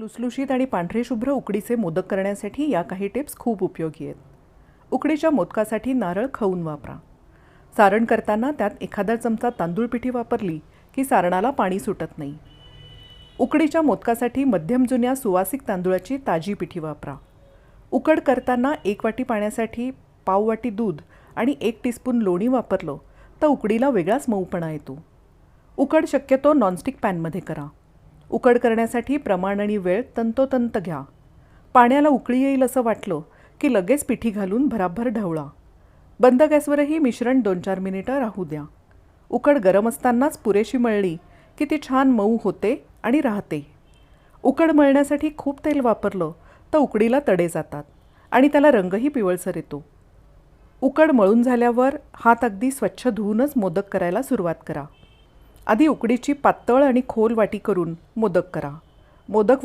लुसलुशीत आणि पांढरे शुभ्र उकडीचे मोदक करण्यासाठी या काही टिप्स खूप उपयोगी आहेत. उकडीच्या मोदकासाठी नारळ खवून वापरा. सारण करताना त्यात एखादा चमचा तांदूळ पिठी वापरली की सारणाला पाणी सुटत नाही. उकडीच्या मोदकासाठी मध्यम जुन्या सुवासिक तांदूळाची ताजी पिठी वापरा. उकड करताना एक वाटी पाण्यासाठी पाव वाटी दूध आणि एक टीस्पून लोणी वापरलं तर उकडीला वेगळाच मऊपणा येतो. उकड शक्यतो नॉनस्टिक पॅनमध्ये करा. उकड करण्यासाठी प्रमाण आणि वेळ तंतोतंत घ्या. पाण्याला उकळी येईल असं वाटलं की लगेच पिठी घालून भराभर ढवळा. बंद गॅसवरही मिश्रण दोन चार मिनिटं राहू द्या. उकड गरम असतानाच पुरेशी मळली की ती छान मऊ होते आणि राहते. उकड मळण्यासाठी खूप तेल वापरलं तर उकडीला तडे जातात आणि त्याला रंगही पिवळसर येतो. उकड मळून झाल्यावर हात अगदी स्वच्छ धुवूनच मोदक करायला सुरुवात करा. आधी उकडीची पातळ आणि खोल वाटी करून मोदक करा. मोदक वाफ